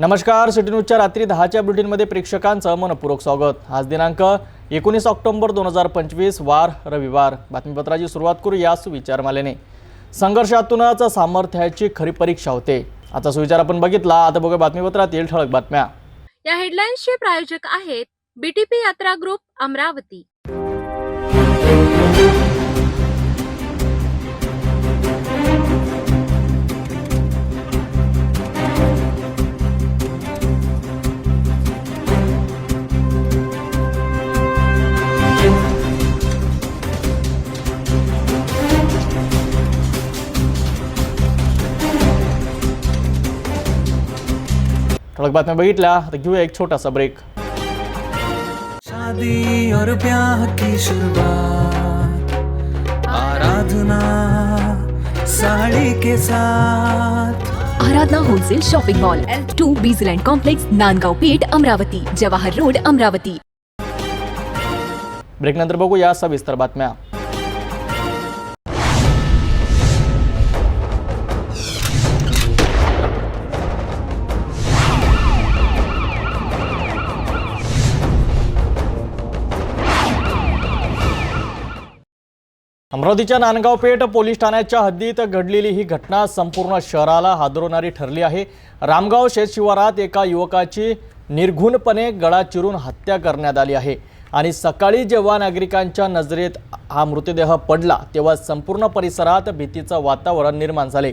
नमस्कार सिटी न्यूजच्या रात्री दहाच्या बुलेटिनमध्ये प्रेक्षकांचं मनपूर्वक स्वागत. आज दिनांक एकोणीस ऑक्टोबर दोन हजार पंचवीस वार रविवार. बातमीपत्राची सुरुवात करू या सुविचारमालेने. संघर्षातूनच सामर्थ्याची खरी परीक्षा होते. आता सुविचार आपण बघितला. आता बघूया बातमीपत्रातील ठळक बातम्या. या हेडलाईन्सचे प्रायोजक आहेत बीटीपी यात्रा ग्रुप अमरावती. ठळक बातम्या बघितल्या आता घेऊया एक छोटासा ब्रेक शादी और ब्याह की शुरुआत आराधना साड़ी के साथ। Aradhana wholesale shopping mall L two Bijland complex Nandgaon Peth Amravati Jawahar road Amravati. ब्रेकनंतर बघूया सविस्तर बातम्या अमरावतीच्या नांदगाव पेठ पोलीस ठाण्याच्या हद्दीत घडलेली ही घटना संपूर्ण शहराला हादरवणारी ठरली आहे. रामगाव शेत शिवारात एका युवकाची निर्घुणपणे गळा चिरून हत्या करण्यात आली आहे. आणि सकाळी जेव्हा नागरिकांच्या नजरेत हा मृतदेह पडला तेव्हा संपूर्ण परिसरात भीतीचं वातावरण निर्माण झाले.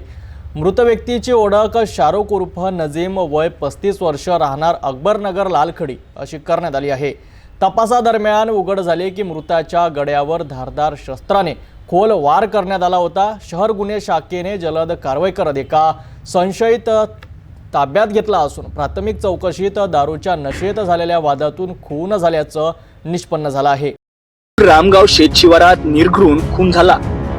मृत व्यक्तीची ओळख शाहरुख उर्फ नजीम वय पस्तीस वर्ष राहणार अकबरनगर लालखडी अशी करण्यात आली आहे. तपासादरम्यान उघड झाले की मृताच्या गड्यावर धारदार शस्त्राने खोल वार करण्यात आला होता. शहर गुन्हे शाखेने जलद कारवाई करत एका संशयित ताब्यात घेतला असून प्राथमिक चौकशीत दारूच्या नशेत झालेल्या वादातून खून झाल्याचं निष्पन्न झालं आहे. रामगाव शेत शिवारात निर्घृण खून झाला.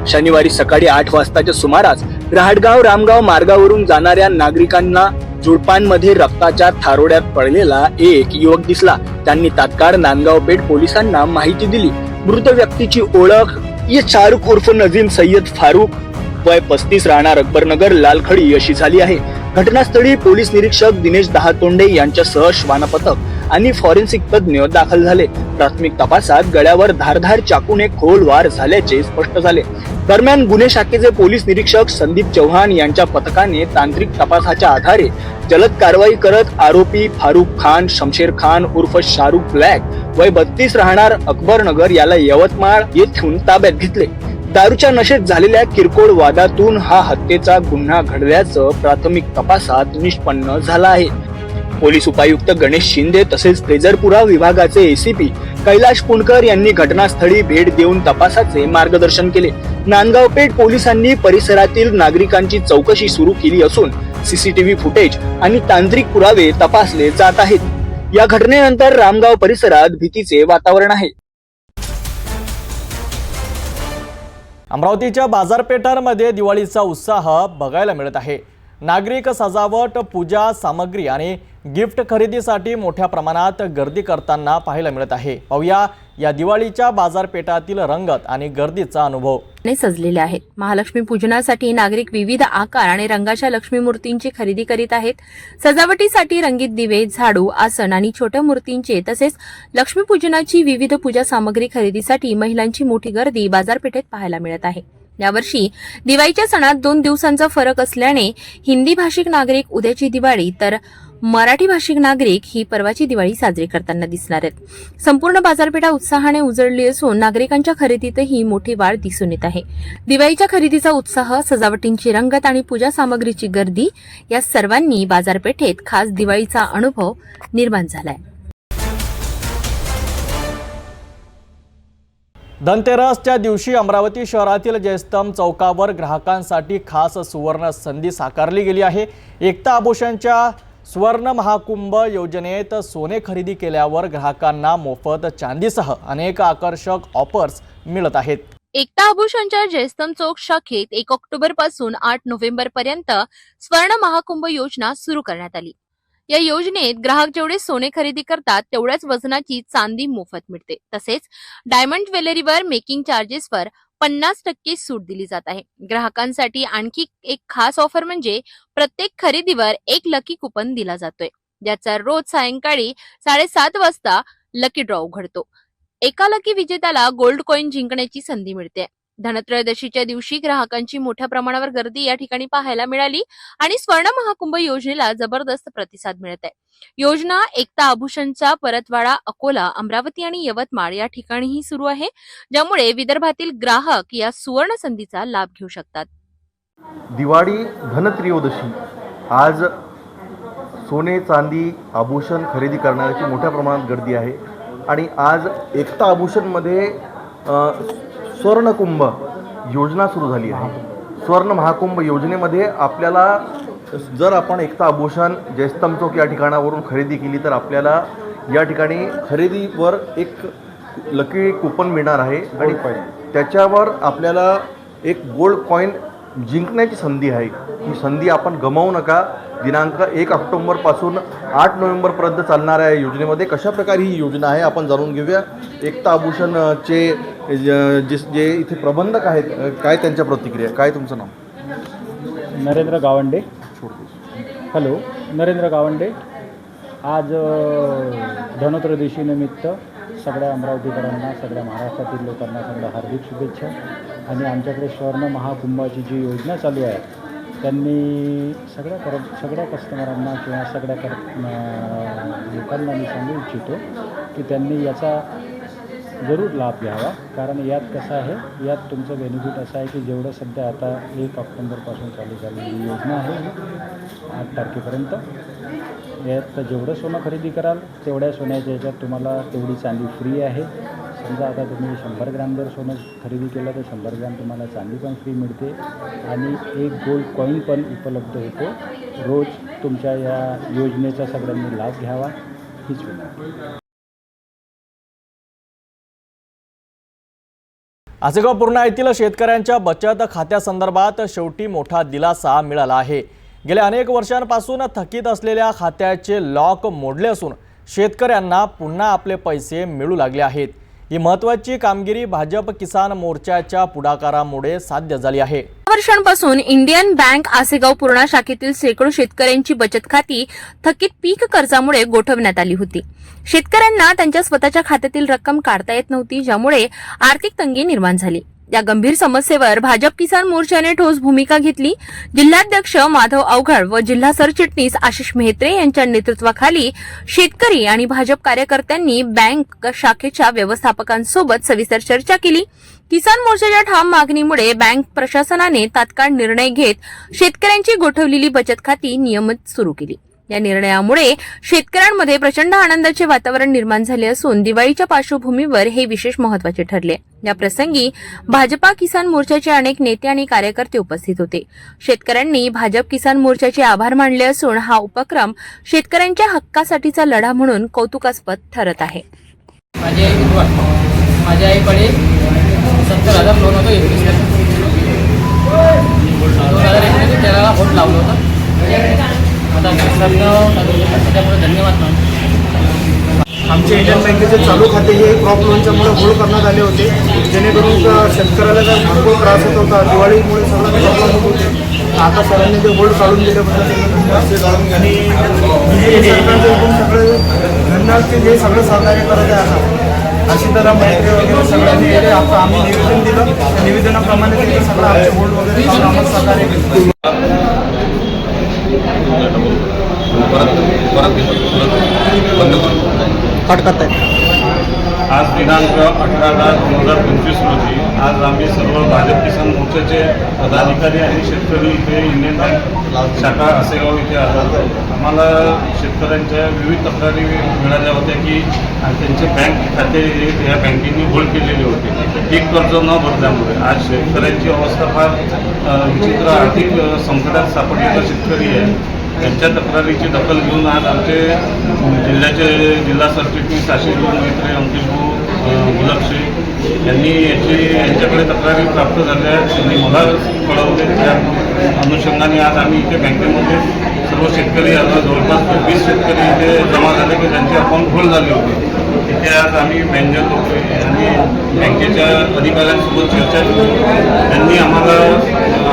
शनिवारी सकाळी आठ वाजताच्या सुमारास रहाटगाव रामगाव मार्गावरून जाणाऱ्या नागरिकांना झुडपांमध्ये रक्ताच्या थारोड्यात पडलेला एक युवक दिसला. त्यांनी तात्काळ नांदगाव पेठ पोलिसांना माहिती दिली. मृत व्यक्तीची ओळख ये शाहरुख उर्फ नजीम सय्यद फारुख वय पस्तीस राहणार अकबरनगर लालखडी अशी झाली आहे. घटनास्थळी पोलीस निरीक्षक दिनेश दहातोंडे यांच्यासह श्वानपथक आणि फॉरेन्सिक तज्ज्ञ दाखल झाले. प्राथमिक तपासात गळ्यावर धारधार चाकूने खोल वार झाल्याचे स्पष्ट झाले. दरम्यान गुन्हे शाखेचे पोलीस निरीक्षक संदीप चव्हाण यांच्या पथकाने तांत्रिक तपासाच्या आधारे जलद कारवाई करत आरोपी फारुख खान शमशेर खान उर्फ शाहरुख ब्लॅक वय बत्तीस राहणार अकबरनगर याला यवतमाळ येथून ताब्यात घेतले. दारूच्या नशेत झालेल्या किरकोळ वादातून हा हत्येचा गुन्हा घडल्याचं प्राथमिक तपासात निष्पन्न झालं आहे. पोलीस उपायुक्त गणेश शिंदे तसेच तेजरपुरा विभागाचे एसीपी कैलाश पुणकर यांनी घटनास्थळी भेट देऊन तपासाचे मार्गदर्शन केले. नांदगाव पेठ पोलिसांनी परिसरातील नागरिकांची चौकशी सुरू केली असून सीसीटीव्ही फुटेज आणि तांत्रिक पुरावे तपासले जात आहेत. या घटनेनंतर रामगाव परिसरात भीतीचे वातावरण आहे. अमरावतीच्या बाजारपेठांमध्ये दिवाळीचा उत्साह बघायला मिळत आहे. नागरिक सजावट पूजा सामग्री आणि गिफ्ट खरेदीसाठी मोठ्या प्रमाणात गर्दी करताना पाहायला मिळत आहे. पाहूया या दिवाळीच्या बाजारपेठातील रंगत आणि गर्दीचा अनुभव. सजलेले आहेत. महालक्ष्मी पूजनासाठी नागरिक विविध आकार आणि रंगाच्या लक्ष्मी मूर्तींची खरेदी करीत आहेत. सजावटीसाठी रंगीत दिवे झाडू आसन आणि छोट्या मूर्तींचे तसेच लक्ष्मी पूजनाची विविध पूजा सामग्री खरेदीसाठी महिलांची मोठी गर्दी बाजारपेठेत पाहायला मिळत आहे. यावर्षी दिवाळीच्या सणात दोन दिवसांचा फरक असल्याने हिंदी भाषिक नागरिक उद्याची दिवाळी तर मराठी भाषिक नागरिक ही परवाची दिवाळी साजरी करताना दिसणार आहेत. संपूर्ण बाजारपेठा उत्साहाने उजळली असून नागरिकांच्या खरेदीतही मोठी वाढ दिसून येत आहे. दिवाळीच्या खरेदीचा उत्साह सजावटींची रंगत आणि पूजा सामग्रीची गर्दी या सर्वांनी बाजारपेठेत खास दिवाळीचा अनुभव निर्माण झालाय. धनतेरसच्या दिवशी अमरावती शहरातील जयस्तंभ चौकावर ग्राहकांसाठी खास सुवर्ण संधी साकारली गेली आहे. एकता आभूषणच्या सुवर्ण महाकुंभ योजनेत सोने खरेदी केल्यावर ग्राहकांना मोफत चांदीसह अनेक आकर्षक ऑफर्स मिळत आहेत. एकता आभूषणच्या जयस्तंभ चौक शाखेत एक ऑक्टोबरपासून आठ नोव्हेंबर पर्यंत स्वर्ण महाकुंभ योजना सुरू करण्यात आली. या योजनेत ग्राहक जेवढे सोने खरेदी करतात तेवढ्याच वजनाची चांदी मोफत मिळते. तसेच डायमंड ज्वेलरीवर मेकिंग चार्जेसवर पन्नास टक्के सूट दिली जात आहे. ग्राहकांसाठी आणखी एक खास ऑफर म्हणजे प्रत्येक खरेदीवर एक लकी कुपन दिला जातोय. ज्याचा रोज सायंकाळी साडेसात वाजता लकी ड्रॉ उघडतो. एका लकी विजेत्याला गोल्ड कॉईन जिंकण्याची संधी मिळते. धनत्रयोदशीच्या दिवशी ग्राहकांची मोठ्या प्रमाणावर गर्दी या ठिकाणी पाहायला मिळाली आणि स्वर्ण महाकुंभ योजनेला जबरदस्त प्रतिसाद मिळत आहे. योजना एकता आभूषणचा परतवाडा अकोला अमरावती आणि यवतमाळ या ठिकाणीही सुरू आहे ज्यामुळे विदर्भातील ग्राहक या सुवर्ण संधीचा लाभ घेऊ शकतात. दिवाळी धनत्रयोदशी. आज सोने चांदी आभूषण खरेदी करण्याची मोठ्या प्रमाणात गर्दी आहे आणि आज एकता आभूषणमध्ये स्वर्णकुंभ योजना सुरू झाली आहे. स्वर्ण महाकुंभ योजनेमध्ये आपल्याला जर आपण एकता आभूषण जयस्तंभ चौक या ठिकाणावरून खरेदी केली तर आपल्याला या ठिकाणी खरेदीवर एक लकी कुपन मिळणार आहे. आणि त्याच्यावर आपल्याला एक गोल्ड कॉईन जिंकण्याची संधी आहे. ही संधी आपण गमावू नका. दिनांक एक ऑक्टोंबरपासून आठ नोव्हेंबरपर्यंत चालणाऱ्या या योजनेमध्ये कशा प्रकारे ही योजना आहे आपण जाणून घेऊया. एकता आभूषणचे ज- जे जे इथे प्रबंधक आहेत काय त्यांच्या प्रतिक्रिया काय तुमचं नाव? नरेंद्र गावंडे. हॅलो नरेंद्र गावंडे. आज अ, धनत्रयोदशीनिमित्त सगळ्या अमरावतीकरांना सगळ्या महाराष्ट्रातील लोकांना सगळ्या हार्दिक शुभेच्छा. आणि आमच्याकडे स्वर्ण महाकुंभाची जी योजना चालू आहे त्यांनी सगळ्या कर सगळ्या कस्टमरांना किंवा सगळ्या कर लोकांना मी सांगू इच्छितो की त्यांनी याचा जरूर लाभ घ्यावा. कारण यात कसं आहे यात तुमचं बेनिफिट असं आहे की जेवढं सध्या आता एक ऑक्टोंबरपासून चालू झालेली योजना आहे आठ तारखेपर्यंत. यात जेवढं सोनं खरेदी कराल तेवढ्या सोन्याच्या याच्यात तुम्हाला तेवढी चांदी फ्री आहे. समजा आता तुम्ही शंभर ग्रॅम जर सोनं खरेदी केलं तर शंभर ग्रॅम तुम्हाला चांदी पण फ्री मिळते आणि एक गोल्ड कॉईन पण उपलब्ध होतो. रोज तुमच्या या योजनेचा सगळ्यांनी लाभ घ्यावा. हीच विनंती. आसेगाव पूर्णा येथील शेतकऱ्यांच्या बचत खात्यासंदर्भात शेवटी मोठा दिलासा मिळाला आहे. गेल्या अनेक वर्षांपासून थकीत असलेल्या खात्याचे लॉक मोडले असून शेतकऱ्यांना पुन्हा आपले पैसे मिळू लागले आहेत. ही महत्त्वाची कामगिरी भाजप किसान मोर्चाच्या पुढाकारामुळे साध्य झाली आहे. वर्षांपासून इंडियन बँक आसेगाव पूर्णा शाखेतील शेकडो शेतकऱ्यांची बचत खाती थकीत पीक कर्जामुळे गोठवण्यात आली होती. शेतकऱ्यांना त्यांच्या स्वतःच्या खात्यातील रक्कम काढता येत नव्हती ज्यामुळे आर्थिक तंगी निर्माण झाली. या गंभीर समस्येवर भाजप किसान मोर्चाने ठोस भूमिका घेतली. जिल्हाध्यक्ष माधव अवघड व जिल्हा सरचिटणीस आशिष मेहत्रे यांच्या नेतृत्वाखाली शेतकरी आणि भाजप कार्यकर्त्यांनी बँक शाखेच्या व्यवस्थापकांसोबत सविस्तर चर्चा केली. किसान मोर्चाच्या ठाम मागणीमुळे बँक प्रशासनाने तात्काळ निर्णय घेत शेतकऱ्यांची गोठवलेली बचत खाती नियमित सुरू केली. या निर्णयामुळे शेतकऱ्यांमध्ये प्रचंड आनंदाचे वातावरण निर्माण झाले असून दिवाळीच्या पार्श्वभूमीवर हे विशेष महत्त्वाचे ठरले. या प्रसंगी भाजपा किसान मोर्चाचे अनेक नेते आणि कार्यकर्ते उपस्थित होते. शेतकऱ्यांनी भाजप किसान मोर्चाचे आभार मानले असून हा उपक्रम शेतकऱ्यांच्या हक्कासाठीचा लढा म्हणून कौतुकास्पद ठरत आहे. माझ्या आईकडे सत्तर हजार लोन होतं एकवीस दोन हजार एकवीस त्याला लावलं होतं. त्याच्यामुळे धन्यवाद आमचे इंडियन बँकेचे चालू खाते हे क्रॉप लोनच्यामुळे होल्ड करण्यात आले होते. जेणेकरून शेतकऱ्याला जर भरपूर त्रास होत होता दिवाळीमुळे सगळं प्रॉब्लेम होत होते. आता सरांनी ते होल्ड काढून दिल्याबद्दल आणि सरकारचं सगळे धन्यवाद की जे सगळं सहकार्य करत आहे आता अशी तर मैत्रे वगैरे सगळ्यांनी हे आता आम्ही निवेदन दिलं. त्या निवेदनाप्रमाणे सगळं आमचे होल्ड वगैरे आम्हाला सहकार्य केलं. आज दिनांक अठरा दहा दोन हजार पंचवीस रोजी आज आम्ही सर्व भाजप किसान मोर्चाचे पदाधिकारी आणि शेतकरी इथे इंडियन बँक शाखा असेगाव इथे आलो आम्हाला शेतकऱ्यांच्या विविध तक्रारी मिळाल्या होत्या की त्यांचे बँक खाते या बँकेने होल्ड केलेले होते. पीक कर्ज न भरल्यामुळे आज शेतकऱ्यांची अवस्था फार विचित्र आर्थिक संकटात सापडलेला शेतकरी आहे. त्यांच्या तक्रारीची दखल घेऊन आज आमचे जिल्ह्याचे जिल्हा सरचिटणीस आशिष भाऊ मैत्रे अंकिश भाऊ अ, यांनी याची यांच्याकडे तक्रारी प्राप्त झाल्या त्यांनी मला कळवले त्या अनुषंगाने. आज आम्ही इथे बँकेमध्ये सर्व शेतकरी आता जवळपास वीस शेतकरी इथे जमा झाले की त्यांचे अकाउंट होल्ड झाले होते. इथे आज आम्ही बँकेत लोक आणि बँकेच्या अधिकाऱ्यांसोबत चर्चा केली. त्यांनी आम्हाला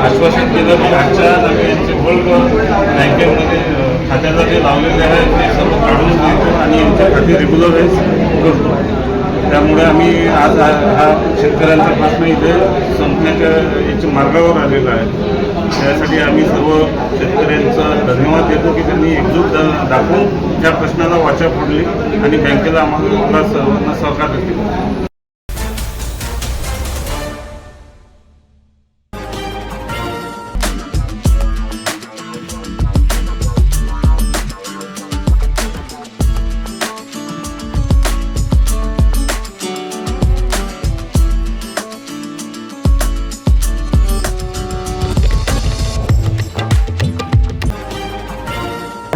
आश्वासन केलं की आजच्या आम्ही यांचे गोल्ड बँकेमध्ये अ, खात्याला जे लावलेले आहे ते सर्व काढून देतो आणि यांच्या खाती रेग्युलराईज करतो. त्यामुळे आम्ही आज हा शेतकऱ्यांचा प्रश्न इथे संपण्याच्या याच्या मार्गावर आलेला आहे. त्यासाठी आम्ही सर्व शेतकऱ्यांचा धन्यवाद देतो की त्यांनी एकजूट दाखवून त्या प्रश्नाला वाचा फोडली आणि बँकेला आम्हाला सर्वांना सहकार्य केलं.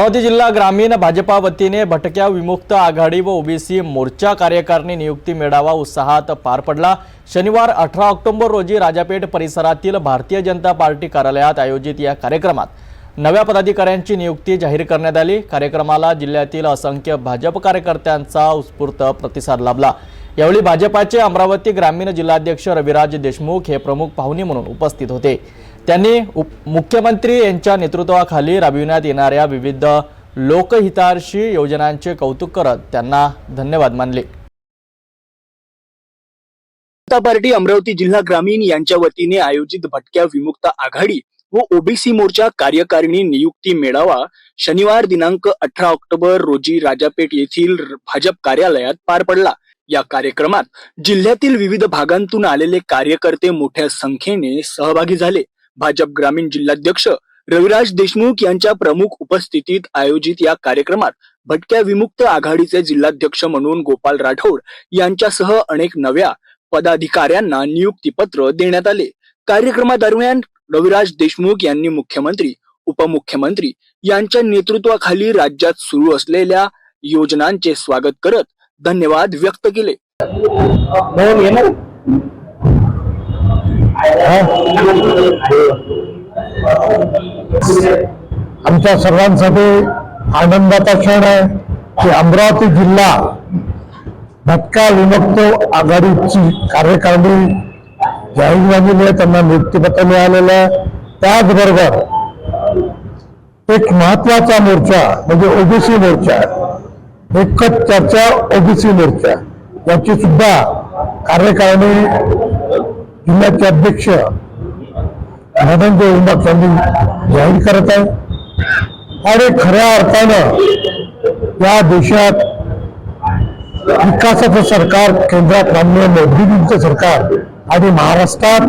अमरावती जिल्हा ग्रामीण भाजपा वतीने भटक्या विमुक्त आघाडी व ओबीसी मोर्चा कार्यकारिणी नियुक्ती मेळावा उत्साहात पार पडला. शनिवार अठरा ऑक्टोबर रोजी राजापेठ परिसरातील भारतीय जनता पार्टी कार्यालयात आयोजित या कार्यक्रमात नव्या पदाधिकाऱ्यांची नियुक्ती जाहीर करण्यात आली. कार्यक्रमाला जिल्ह्यातील असंख्य भाजप कार्यकर्त्यांचा उत्स्फूर्त प्रतिसाद लाभला. यावेळी भाजपाचे अमरावती ग्रामीण जिल्हाध्यक्ष रविराज देशमुख हे प्रमुख पाहुणे म्हणून उपस्थित होते. त्यांनी उप मुख्यमंत्री यांच्या नेतृत्वाखाली राबविण्यात येणाऱ्या विविध लोकहितार्शी योजनांचे कौतुक करत त्यांना धन्यवाद मानले. जनता पार्टी अमरावती जिल्हा ग्रामीण यांच्या वतीने आयोजित भटक्या विमुक्त आघाडी व ओबीसी मोर्चा कार्यकारिणी नियुक्ती मेळावा शनिवार दिनांक अठरा ऑक्टोबर रोजी राजापेठ येथील भाजप कार्यालयात पार पडला. या कार्यक्रमात जिल्ह्यातील विविध भागांतून आलेले कार्यकर्ते मोठ्या संख्येने सहभागी झाले. भाजप ग्रामीण जिल्हाध्यक्ष रविराज देशमुख यांच्या प्रमुख उपस्थितीत आयोजित या कार्यक्रमात भटक्या विमुक्त आघाडीचे जिल्हाध्यक्ष म्हणून गोपाल राठोड यांच्यासह अनेक नव्या पदाधिकाऱ्यांना नियुक्तीपत्र देण्यात आले. कार्यक्रमादरम्यान रविराज देशमुख यांनी मुख्यमंत्री उपमुख्यमंत्री यांच्या नेतृत्वाखाली राज्यात सुरू असलेल्या योजनांचे स्वागत करत धन्यवाद व्यक्त केले. आमच्या सर्वांसाठी आनंदाचा क्षण आहे की अमरावती जिल्हा भटका विमुक्त आघाडीची कार्यकारिणी जाहीर झालेली आहे. त्यांना नियुक्तीपत्र मिळालेलं आहे. त्याचबरोबर एक महत्त्वाचा मोर्चा म्हणजे ओबीसी मोर्चा एकच चर्चा ओबीसी मोर्चा याची सुद्धा कार्यकारिणी जिल्ह्याचे अध्यक्ष धनंजय उंबक यांनी जाहीर करत आहे. आणि खऱ्या अर्थानं या देशात विकासाचं सरकार केंद्रात मान्य मोदीजींचं सरकार आणि महाराष्ट्रात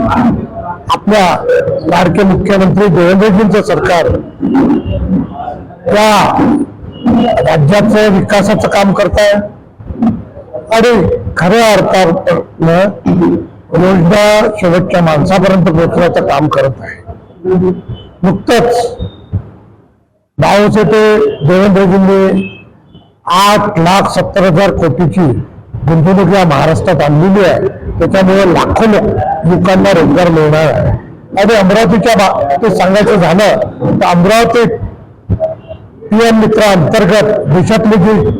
आपल्या लाडके मुख्यमंत्री देवेंद्रजींचं सरकार त्या राज्याचं विकासाचं काम करत आहे. आणि खऱ्या अर्थानं योजना शेवटच्या माणसापर्यंत पोहोचण्याचं काम करत आहे. नुकतंच ते देवेंद्रजींनी आठ लाख सत्तर हजार कोटीची गुंतवणूक या महाराष्ट्रात आणलेली आहे. त्याच्यामुळे लाखो लोकांना रोजगार मिळणार आहे. आणि अमरावतीच्या बाबतीत सांगायचं झालं तर अमरावती पीएम मित्र अंतर्गत देशातले जे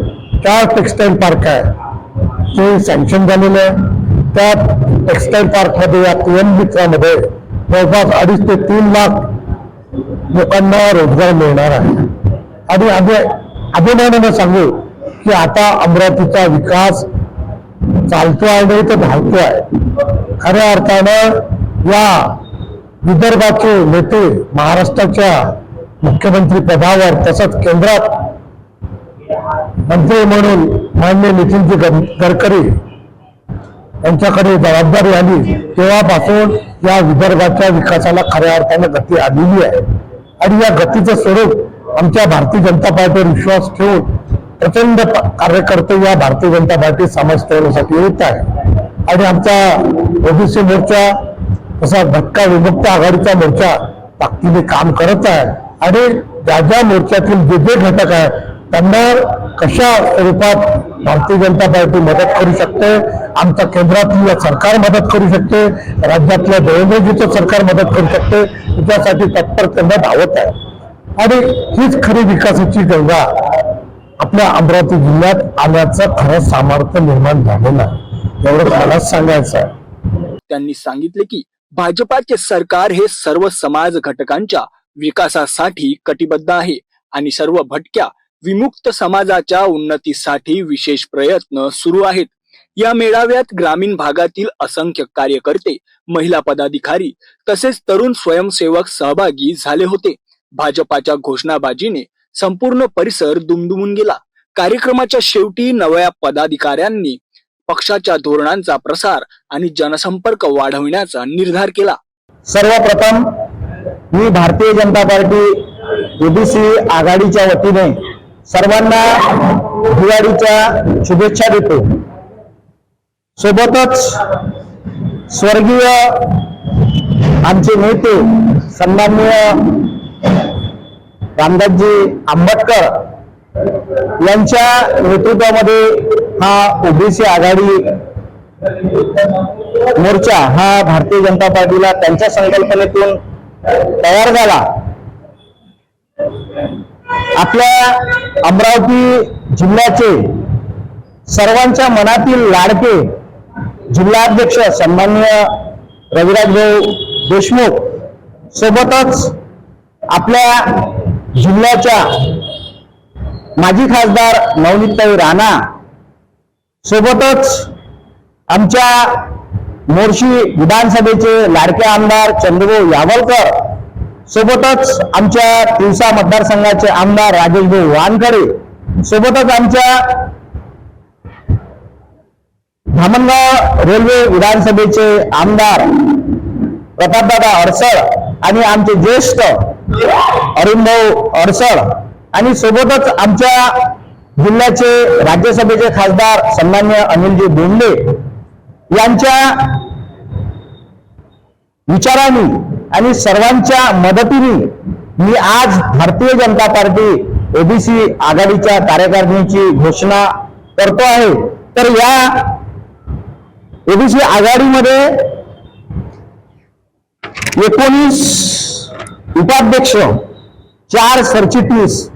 चार टेक्सटाईल पार्क आहे ते सँक्शन झालेलं आहे. त्यात टेक्सटाईल पार्कमध्ये या पीएम मित्रामध्ये जवळपास अडीच ते तीन लाख लोकांना रोजगार मिळणार आहे. आणि आम्ही अभिमानानं सांगू की आता अमरावतीचा विकास चालतोय नाही तर आहे खऱ्या अर्थानं या विदर्भाचे नेते महाराष्ट्राच्या मुख्यमंत्री पदावर तसंच केंद्रात मंत्री म्हणून मान्य नितीनजी गड- गडकरी यांच्याकडे जबाबदारी आली तेव्हापासून या विदर्भाच्या विकासाला खऱ्या अर्थानं गती आलेली आहे. आणि या गतीचं स्वरूप आमच्या भारतीय जनता पार्टीवर विश्वास ठेवून प्रचंड कार्यकर्ते या भारतीय जनता पार्टी समाज ठेवण्यासाठी येत आहे. आणि आमचा ओबीसी मोर्चा तसा भटका विमुक्त आघाडीचा मोर्चा ताकदीने काम करत आहे. आणि ज्या ज्या मोर्चातील जे जे घटक आहे त्यांना कशा स्वरूपात भारतीय जनता पार्टी मदत करू शकते? आमच्या केंद्रातलं सरकार मदत करू शकते? राज्यातल्या देवेंद्रजीचं सरकार मदत करू शकते? त्यासाठी तत्पर त्यांना धावत आहे. आणि हीच खरी विकासाची गंगा आपल्या अमरावती जिल्ह्यात आल्याचं खरं सामर्थ्य निर्माण झालेलं आहे. एवढं मलाच सांगायचं आहे. त्यांनी सांगितले की भाजपाचे सरकार हे सर्व समाज घटकांच्या विकासासाठी कटिबद्ध आहे आणि सर्व भटक्या विमुक्त समाजाच्या उन्नतीसाठी विशेष प्रयत्न सुरू आहेत. या मेळाव्यात ग्रामीण भागातील असंख्य कार्यकर्ते महिला पदाधिकारी तसेच तरुण स्वयंसेवक सहभागी झाले होते. भाजपाच्या घोषणाबाजीने संपूर्ण परिसर दुमदुमून गेला. कार्यक्रमाच्या शेवटी नव्या पदाधिकाऱ्यांनी पक्षाच्या धोरणांचा प्रसार आणि जनसंपर्क वाढविण्याचा निर्धार केला. सर्वप्रथम मी भारतीय जनता पार्टी ओबीसी आघाडीच्या वतीने सर्वांना दिवाळीच्या शुभेच्छा देतो. सोबतच स्वर्गीय आमचे नेते सन्माननीय रामदासजी आंबेडकर यांच्या नेतृत्वामध्ये हा ओबीसी आघाडी मोर्चा हा भारतीय जनता पार्टीला त्यांच्या संकल्पनेतून तयार झाला. आपल्या अमरावती जिल्ह्याचे सर्वांच्या मनातील लाडके जिल्हाध्यक्ष सन्मान्य रविराजभाऊ देशमुख सोबतच आपल्या जिल्ह्याच्या माजी खासदार नवनीतताई राणा सोबतच आमच्या मोर्शी विधानसभेचे लाडके आमदार चंद्रभाऊ यावलकर सोबतच आमच्या तिवसा मतदारसंघाचे आमदार राजेश भाऊ वानखडे सोबतच आमच्या धामणगाव रेल्वे विधानसभेचे आमदार प्रतापदादा अडसळ आणि आमचे ज्येष्ठ अरुणभाऊ अडसळ आणि सोबतच आमच्या जिल्ह्याचे राज्यसभेचे खासदार सन्मान्य अनिलजी बोंडे यांच्या विचारांनी आणि सर्वांच्या मदतीने मी आज भारतीय जनता पार्टी ओबीसी आघाडीच्या कार्यकारिणीची घोषणा करतो आहे. तर या ओबीसी आघाडीमध्ये एकोणीस उपाध्यक्ष चार सरचिटणीस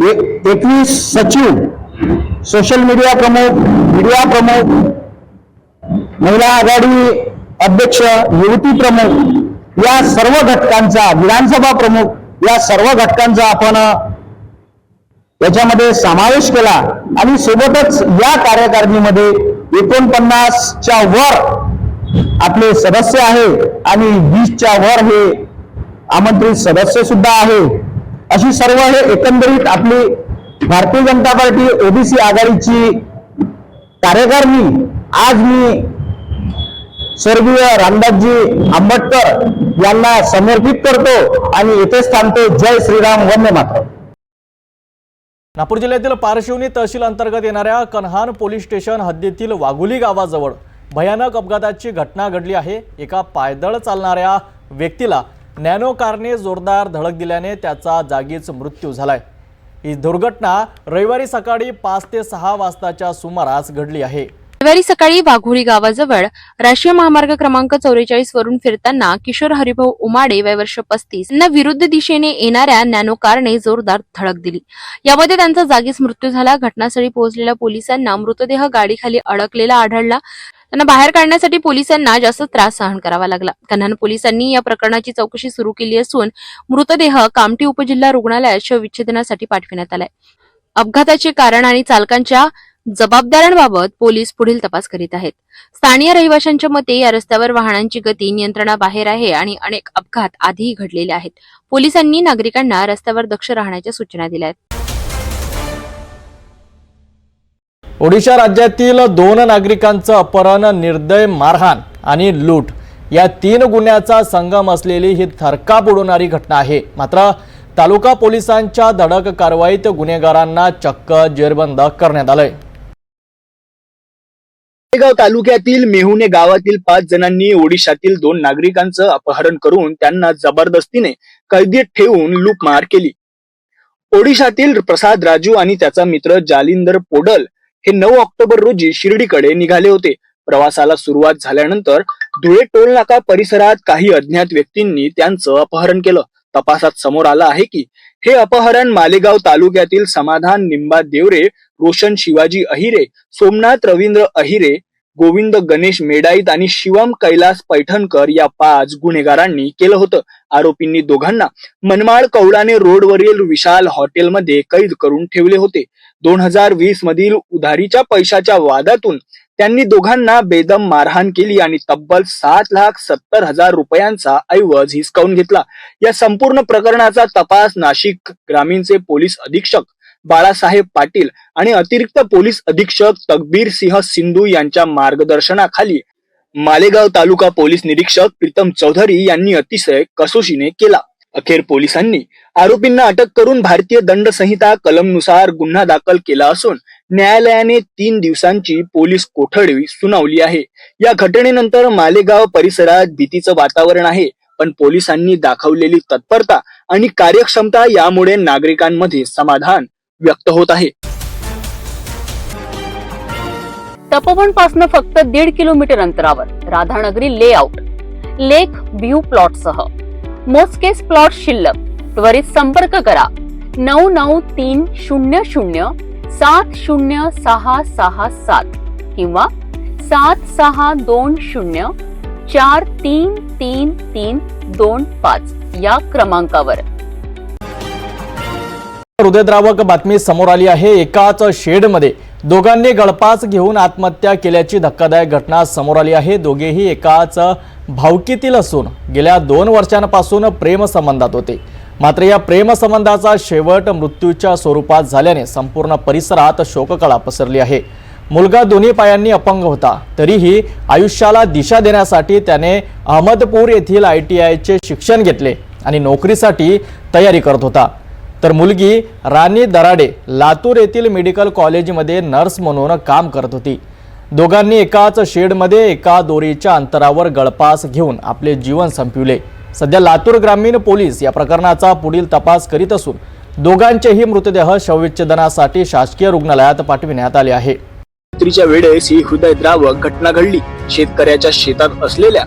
एकवीस सचिव सोशल मीडिया प्रमुख मीडिया प्रमुख महिला आघाडी अध्यक्ष युवती प्रमुख या सर्व घटकांचा विधानसभा प्रमुख या सर्व घटकांचा आपण याच्यामध्ये समावेश केला. आणि सोबतच या कार्यकारिणीमध्ये एकोणपन्नासच्या वर आपले सदस्य आहे आणि वीसच्या वर हे आमंत्रित सदस्य सुद्धा आहे. अशी सर्व हे एकंदरीत आपली भारतीय जनता पार्टी ओबीसी आघाडीची कार्यकारिणी. आज मी स्वर्गीय रामदासजी आंबेडकर यांना समर्पित करतो आणि येथेच थांबतो. जय श्रीराम वंदे मात्र नागपूर जिल्ह्यातील पारशिवनी तहसील अंतर्गत येणाऱ्या कन्हान पोलीस स्टेशन हद्दीतील वाघोली गावाजवळ भयानक अपघाताची घटना घडली आहे. एका पायदळ चालणाऱ्या व्यक्तीला नॅनो कारने जोरदार धडक दिल्याने त्याचा जागीच मृत्यू झालाय. ही दुर्घटना रविवारी सकाळी पाच ते सहा वाजताच्या सुमारास घडली आहे. रविवारी सकाळी वाघोळी गावाजवळ राष्ट्रीय महामार्ग क्रमांक चौवेचाळीस वरून फिरताना किशोर हरिभाऊ उमाडे वय वर्ष पस्तीस यांना विरुद्ध दिशेने येणाऱ्या नॅनो कारने जोरदार धडक दिली. यामध्ये त्यांचा जागीच मृत्यू झाला. घटनास्थळी पोहोचलेल्या पोलिसांना मृतदेह गाडीखाली अडकलेला आढळला. त्यांना बाहेर काढण्यासाठी पोलिसांना जास्त त्रास सहन करावा लागला. कन्हान पोलिसांनी या प्रकरणाची चौकशी सुरू केली असून मृतदेह कामठी उपजिल्हा रुग्णालयात शवविच्छेदनासाठी पाठविण्यात आलाय. अपघाताचे कारण आणि चालकांच्या जबाबदारांबाबत पोलीस पुढील तपास करीत आहेत. स्थानीय रहिवाशांच्या मते या रस्त्यावर वाहनांची गती नियंत्रणाबाहेर आहे आणि अनेक अपघात आधीही घडलेले आहेत. पोलिसांनी नागरिकांना रस्त्यावर दक्ष राहण्याच्या सूचना दिल्या आहेत. ओडिशा राज्यातील दोन नागरिकांचं अपहरण निर्दय मारहाण आणि लूट या तीन गुन्ह्याचा संगम असलेली ही थरकाप उडवणारी घटना आहे. मात्र तालुका पोलिसांच्या धडक कारवाईत गुन्हेगारांना चक्क जेरबंद करण्यात आलंय. मालेगाव तालुक्यातील मेहुणे गावातील पाच जणांनी ओडिशातील दोन नागरिकांचं अपहरण करून त्यांना जबरदस्तीने कैदेत ठेवून लूटमार केली. ओडिशातील प्रसाद राजू आणि त्याचा मित्र जालिंदर पोडल हे नऊ ऑक्टोबर रोजी शिर्डीकडे निघाले होते. प्रवासाला सुरुवात झाल्यानंतर धुळे टोल नाका परिसरात काही अज्ञात व्यक्तींनी त्यांचं अपहरण केलं. तपासात समोर आलं आहे की हे अपहरण मालेगाव तालुक्यातील समाधान निंबा देवरे रोशन शिवाजी अहिरे सोमनाथ रवींद्र अहिरे गोविंद गणेश मेडाईत आणि शिवम कैलास पैठणकर या पाच गुन्हेगारांनी केलं होतं. आरोपींनी दोघांना मनमाड कौडाने रोडवरील विशाल हॉटेलमध्ये कैद करून ठेवले होते. दोन हजार वीस मधील उधारीच्या पैशाच्या वादातून त्यांनी दोघांना बेदम मारहाण केली आणि तब्बल सात लाख सत्तर हजार रुपयांचा ऐवज हिसकावून घेतला. या संपूर्ण प्रकरणाचा तपास नाशिक ग्रामीणचे पोलीस अधीक्षक बाळासाहेब पाटील आणि अतिरिक्त पोलीस अधीक्षक तकबीर सिंह सिंधू यांच्या मार्गदर्शनाखाली मालेगाव तालुका पोलीस निरीक्षक प्रीतम चौधरी यांनी अतिशय कसोशीने केला. अखेर पोलिसांनी आरोपींना अटक करून भारतीय दंड संहिता कलमनुसार गुन्हा दाखल केला असून न्यायालयाने तीन दिवसांची पोलीस कोठडी सुनावली आहे. या घटनेनंतर मालेगाव परिसरात भीतीचं वातावरण आहे पण पोलिसांनी दाखवलेली तत्परता आणि कार्यक्षमता यामुळे नागरिकांमध्ये समाधान व्यक्त होत आहे. तपोवनपासून फक्त दीड किलोमीटर अंतरावर Radhanagari layout lake view plot सह मोजकेच प्लॉट शिल्लक त्वरित संपर्क करा. नऊ नऊ तीन शून्य शून्य सात शून्य सहा सहा सात किंवा सात सहा दोन शून्य चार तीन तीन तीन दोन पाच या क्रमांकावर. हृदयद्रावक बातमी समोर आली आहे. एकाच शेडमध्ये दोघांनी गळपास घेऊन आत्महत्या केल्याची धक्कादायक घटना समोर आली आहे. दोघेही एकाच भावकीतील असून गेल्या दोन वर्षांपासून प्रेमसंबंधात होते. मात्र या प्रेमसंबंधाचा शेवट मृत्यूच्या स्वरूपात झाल्याने संपूर्ण परिसरात शोककळा पसरली आहे. मुलगा दोन्ही पायांनी अपंग होता. तरीही आयुष्याला दिशा देण्यासाठी त्याने अहमदपूर येथील आय टी आयचे शिक्षण घेतले आणि नोकरीसाठी तयारी करत होता. तर मुलगी राणी दराडे लातूर येथील मेडिकल कॉलेजमध्ये नर्स म्हणून काम करत होती. दोघांनी एकाच शेडमध्ये एका दोरीच्या अंतरावर गळपास घेऊन आपले जीवन संपविले. सध्या लातूर ग्रामीण पोलीस या प्रकरणाचा पुढील तपास करीत असून दोघांचेही मृतदेह शवविच्छेदनासाठी शासकीय रुग्णालयात पाठविण्यात आले आहे. रात्रीच्या वेळेस ही हृदयद्रावक घटना घडली. शेतकऱ्याच्या शेतात असलेल्या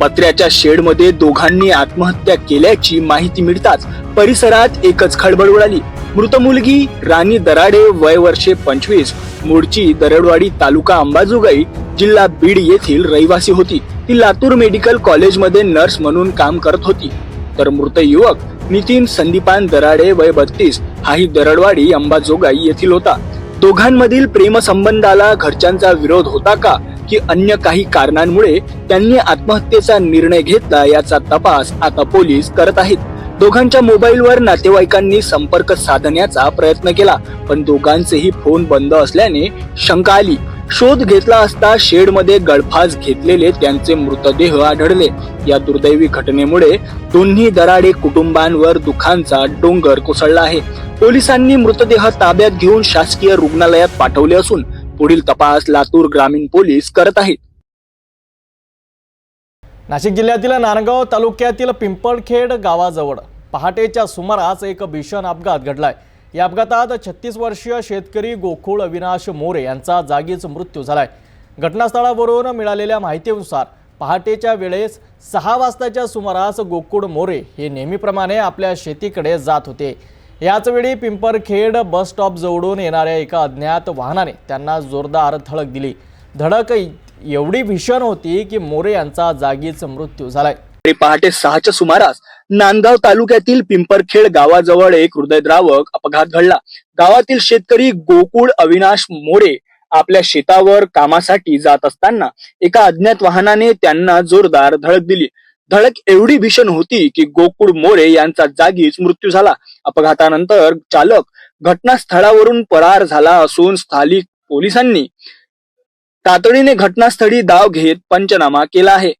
पत्र्याच्या शेडमध्ये दोघांनी आत्महत्या केल्याची माहिती मिळताच परिसरात एकच खळबळ उडाली. मृत मुलगी राणी दराडे वय वर्षे पंचवीस मूळची दरडवाडी तालुका अंबाजोगाई जिल्हा बीड येथील रहिवासी होती. ती लातूर मेडिकल कॉलेजमध्ये नर्स म्हणून काम करत होती. तर मृत युवक नितीन संदीपान दराडे वय बत्तीस हाही दरडवाडी अंबाजोगाई येथील होता. दोघांमधील प्रेमसंबंधाला घरच्यांचा विरोध होता का? की अन्य काही कारणांमुळे त्यांनी आत्महत्येचा निर्णय घेतला याचा तपास आता पोलीस करत आहेत. दोघांच्या मोबाईलवर नातेवाईकांनी संपर्क साधण्याचा प्रयत्न केला पण दोघांचेही फोन बंद असल्याने शंका आली. शोध घेतला असता शेडमध्ये गळफास घेतलेले त्यांचे मृतदेह आढळले. या दुर्दैवी घटनेमुळे दोन्ही दराडे कुटुंबांवर दुःखांचा डोंगर कोसळला आहे. पोलिसांनी मृतदेह ताब्यात घेऊन शासकीय रुग्णालयात पाठवले असून पुढील तपास लातूर ग्रामीण पोलीस करत आहेत. नाशिक जिल्ह्यातील नांदगाव तालुक्यातील पिंपळखेड गावाजवळ पहाटेच्या सुमारास एक भीषण अपघात घडलाय. या अपघातात छत्तीस वर्षीय शेतकरी गोकुळ अविनाश मोरे यांचा जागीच मृत्यू झालाय. घटनास्थळावरून मिळालेल्या माहितीनुसार पहाटेच्या वेळेस सहा वाजताच्या सुमारास गोकुळ मोरे हे नेहमीप्रमाणे आपल्या शेतीकडे जात होते. याचवेळी पिंपरखेड बस स्टॉप जवळून येणाऱ्या एका अज्ञात वाहनाने त्यांना जोरदार धडक दिली. धडक एवढी भीषण होती की मोरे यांचा जागीच मृत्यू झालाय. पहाटे सहाच्या सुमारास नांदगाव तालुक्यातील पिंपरखेड गावाजवळ एक हृदयद्रावक अपघात घडला. गावातील शेतकरी गोकुळ अविनाश मोरे आपल्या शेतावर कामासाठी जात असताना एका अज्ञात वाहनाने त्यांना जोरदार धडक दिली. धडक एवढी भीषण होती की गोकुळ मोरे यांचा जागीच मृत्यू झाला. अपघातानंतर चालक घटनास्थळावरून परार झाला असून स्थानिक पोलिसांनी तातडीने घटनास्थळी धाव घेत पंचनामा केला आहे.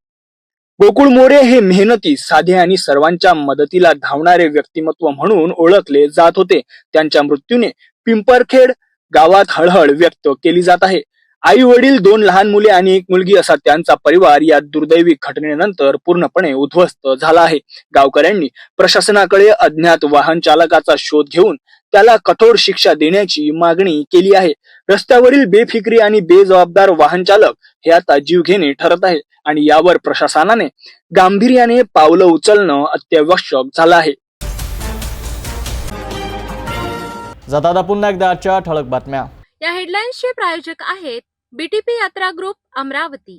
गोकुळ मोरे हे मेहनती साधे आणि सर्वांच्या मदतीला धावणारे व्यक्तिमत्व म्हणून ओळखले जात होते. त्यांच्या मृत्यूने पिंपरखेड गावात हळहळ व्यक्त केली जात आहे. आई वडील दोन लहान मुले आणि एक मुलगी असा त्यांचा परिवार या दुर्दैवी घटनेनंतर पूर्णपणे उद्ध्वस्त झाला आहे. गावकऱ्यांनी प्रशासनाकडे अज्ञात वाहन चालकाचा शोध घेऊन त्याला कठोर शिक्षा देण्याची मागणी केली आहे. रस्त्यावरील बेफिक्री आणि बेजबाबदार वाहन चालक हे आता जीव घेणे ठरत आहे आणि यावर प्रशासनाने गांभीर्याने पावलं उचलणं अत्यावश्यक झालं आहे. जाता पुन्हा एकदा आजच्या ठळक बातम्या. या हेडलाईन्सचे प्रायोजक आहेत बीटीपी यात्रा ग्रुप अमरावती.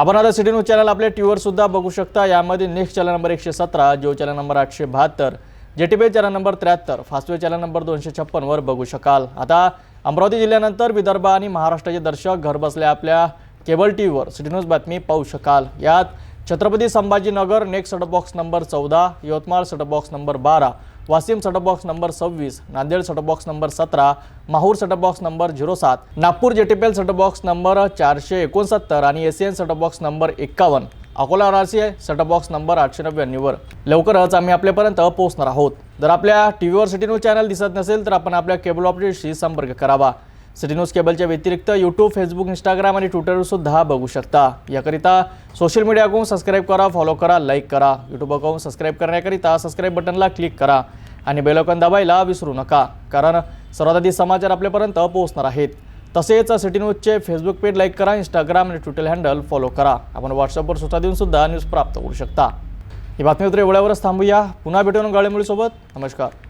आपण आता सिटी न्यूज चॅनल आपल्या टीव्हीवर सुद्धा बघू शकता. यामध्ये नेक्स्ट चॅनल नंबर एकशे सतरा जिओ चॅनल नंबर आठशे बहात्तर जेटीपी चॅनल नंबर त्र्याहत्तर फास्टवे चॅनल नंबर दोनशे छप्पनवर बघू शकाल. आता अमरावती जिल्ह्यानंतर विदर्भ आणि महाराष्ट्राचे दर्शक घरबसल्या आपल्या केबल टी व्हीवर सिटी न्यूज बातमी पाहू शकाल. यात Chhatrapati Sambhajinagar next setup box number चौदा यवतमाळ सेटअप बॉक्स नंबर बारा वाशिम सेटअप बॉक्स नंबर सव्वीस नांदेड सेटअप बॉक्स नंबर सतरा Mahur setup box number zero सात Nagpur JTPL setup box number चारशे एकोणसत्तर आणि एसीएन सेटअप बॉक्स नंबर एक्कावन्न. Akola R C setup box number आठशे नव्याण्णववर. लवकरच आम्ही आपल्यापर्यंत पोहोचणार आहोत. जर आपल्या टी व्हीवर सिटी न्यूज चॅनल दिसत नसेल तर आपण आपल्या केबल ऑपरेटरशी संपर्क करावा. सिटी न्यूज केबलच्या व्यतिरिक्त यूट्यूब फेसबुक इंस्टाग्राम आणि ट्विटरवर सुद्धा बघू शकता. याकरिता सोशल मीडिया अकाउंट सबस्क्राईब करा फॉलो करा लाईक करा. यूट्यूब अकाउंट सबस्क्राईब करण्याकरिता सबस्क्राईब बटनला क्लिक करा आणि बेलॉकन दाबायला विसरू नका कारण सर्वात आधी समाचार आपल्यापर्यंत पोहोचणार आहेत. तसेच सिटी न्यूजचे फेसबुक पेज लाईक करा इंस्टाग्राम आणि ट्विटर हँडल फॉलो करा. आपण व्हॉट्सअपवर सूचना देऊन सुद्धा न्यूज प्राप्त करू शकता. ही बातमी तर एवढ्यावरच थांबूया. पुन्हा भेटून गाळेमुळीसोबत. नमस्कार.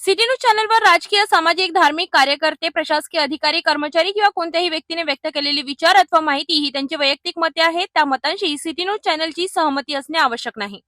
सिटी न्यूज चॅनलवर राजकीय सामाजिक धार्मिक कार्यकर्ते प्रशासकीय अधिकारी कर्मचारी किंवा कोणत्याही व्यक्तीने व्यक्त केलेली विचार अथवा माहिती ही त्यांची वैयक्तिक मते आहेत. त्या मतांशी सिटी न्यूज चॅनलची सहमती असणे आवश्यक नाही.